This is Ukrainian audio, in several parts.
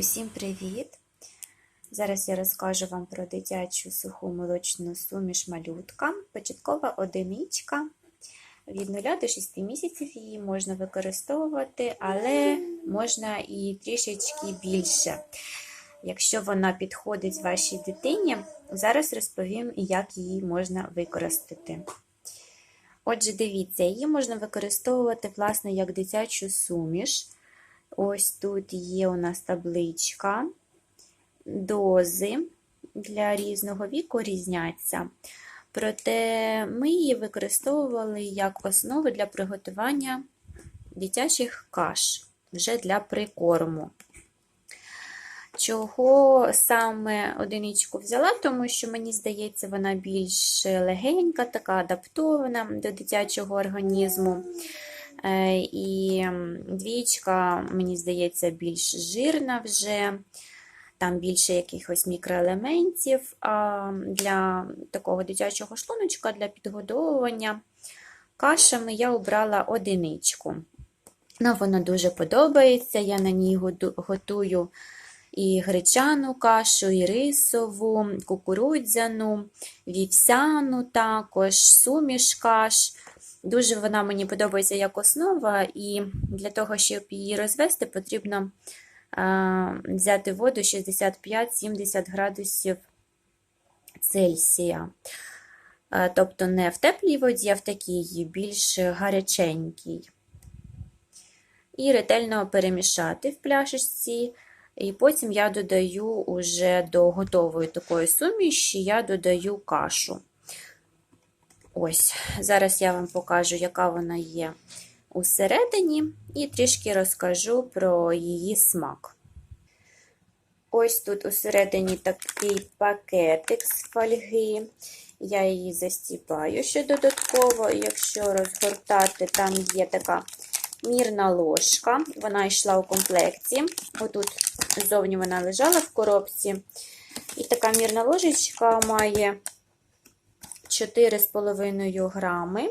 Усім привіт! Зараз я розкажу вам про дитячу суху молочну суміш малютка. Початкова одиничка. Від 0 до 6 місяців її можна використовувати, але можна і трішечки більше. Якщо вона підходить вашій дитині, зараз розповім, як її можна використати. Отже, дивіться, її можна використовувати, власне, як дитячу суміш. Ось тут є у нас табличка, дози для різного віку різняться. Проте ми її використовували як основу для приготування дитячих каш вже для прикорму. Чого саме одиничку взяла, тому що, мені здається, вона більш легенька, така адаптована до дитячого організму. І двічка, мені здається, більш жирна вже, там більше якихось мікроелементів. Для такого дитячого шлуночка, для підгодовування кашами я обрала одиничку. Ну, Вона дуже подобається. Я на ній готую і гречану кашу, і рисову, кукурудзяну, вівсяну, також суміш каш. Дуже вона мені подобається як основа, і для того, щоб її розвести, потрібно а, взяти воду 65-70 градусів Цельсія. А, тобто не в теплій воді, а в такій більш гаряченькій. І ретельно перемішати в пляшечці. І потім я додаю уже до готової такої суміші, я додаю кашу. Ось, зараз я вам покажу, яка вона є усередині, і трішки розкажу про її смак. Ось тут усередині такий пакетик з фольги. Я її застіпаю ще додатково, якщо розгортати, там є така мірна ложка, вона йшла у комплекті. Отут ззовні вона лежала в коробці. І така мірна ложечка має 4,5 грами.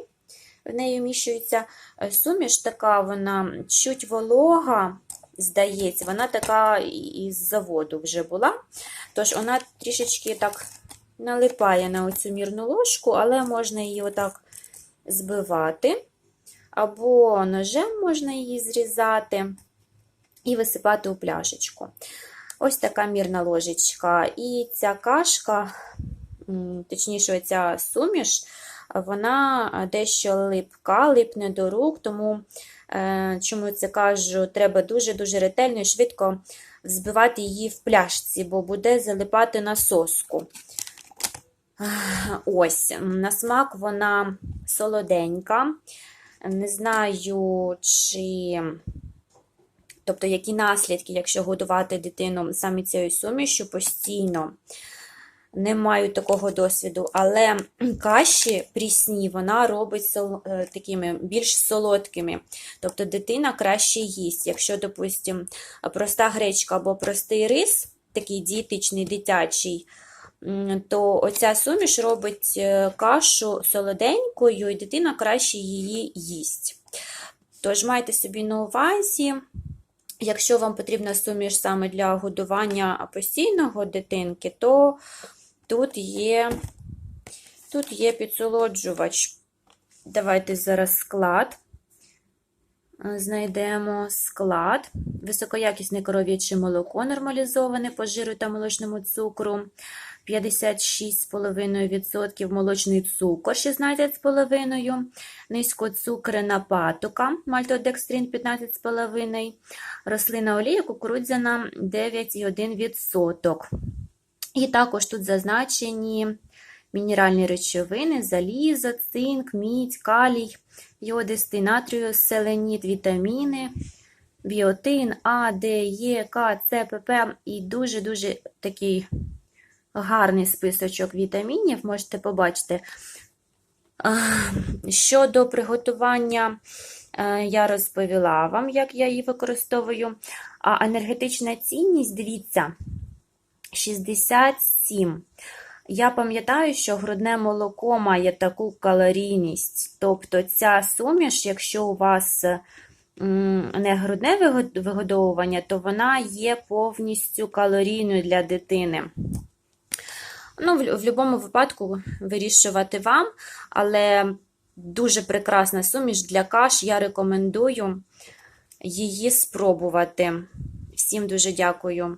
В неї вміщується суміш, така вона чуть волога, здається, вона така із заводу вже була. Тож вона трішечки так налипає на оцю мірну ложку, але можна її отак збивати. Або ножем можна її зрізати і висипати у пляшечку. Ось така мірна ложечка. І ця кашка точніше, ця суміш, вона дещо липка, липне до рук, тому, чому це кажу, треба дуже-дуже ретельно і швидко взбивати її в пляшці, бо буде залипати на соску. Ось, на смак вона солоденька. Не знаю, чи. Тобто, які наслідки, якщо годувати дитину саме цією сумішю постійно не маю такого досвіду, але каші прісні вона робить сол, такими більш солодкими. Тобто дитина краще їсть. Якщо, допустимо, проста гречка або простий рис, такий дієтичний, дитячий, то оця суміш робить е, кашу солоденькою, і дитина краще її їсть. Тож, майте собі на увазі. Якщо вам потрібна суміш саме для годування постійного дитинки, то Тут є тут є підсолоджувач. Давайте зараз склад. Знайдемо склад. Високоякісне коров'яче молоко нормалізоване по жиру та молочному цукру. 56,5% молочний цукор 16,5%, низькоцукрена патока, мальтодекстрин 15,5%, рослина олія кукурудзяна 9,1%. І також тут зазначені мінеральні речовини, залізо, цинк, мідь, калій, йодистий натрію, селеніт, вітаміни, біотин, А, Д, Е, К, С, ПП і дуже-дуже такий гарний списочок вітамінів, можете побачити. Щодо приготування, я розповіла вам, як я її використовую. А енергетична цінність, дивіться. 67. Я пам'ятаю, що грудне молоко має таку калорійність. Тобто ця суміш, якщо у вас не грудне вигодовування, то вона є повністю калорійною для дитини. Ну, в, в будь-якому випадку вирішувати вам, але дуже прекрасна суміш для каш. Я рекомендую її спробувати. Всім дуже дякую